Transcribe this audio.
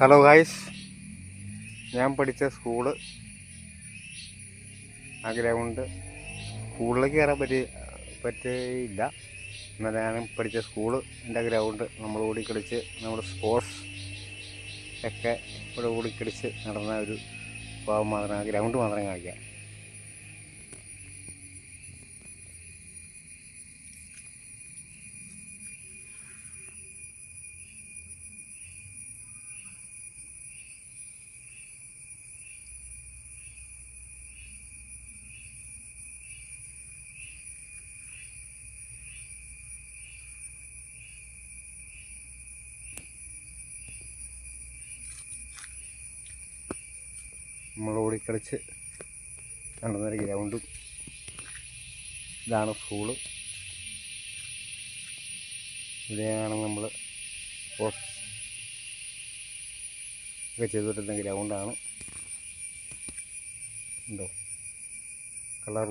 Hello guys ഞാൻ പഠിച്ച school ആ ഗ്രൗണ്ട് സ്കൂളിലേക്ക് കയറാൻ പറ്റി പറ്റിയില്ല. എന്നാലും ഞാൻ പഠിച്ച സ്കൂൾ എന്റെ ഗ്രൗണ്ട് നമ്മൾ ഓടിക്കളിച്ച് നമ്മുടെ സ്പോർട്സ് ഒക്കെ ഇവിടെ ഓടിക്കളിച്ച് നടന്ന ഒരു ഭാഗം മാത്രം ആ ഗ്രൗണ്ട് മാത്രമേ കാണിക്കാം. നമ്മൾ ഓടിക്കളിച്ച് നടന്നൊരു ഗ്രൗണ്ടും ഇതാണ് സ്കൂൾ ഇവിടെയാണ് നമ്മൾ ഒക്കെ ചെയ്തുകൊണ്ടിരുന്ന ഗ്രൗണ്ടാണ്. ഉണ്ടോ കളർ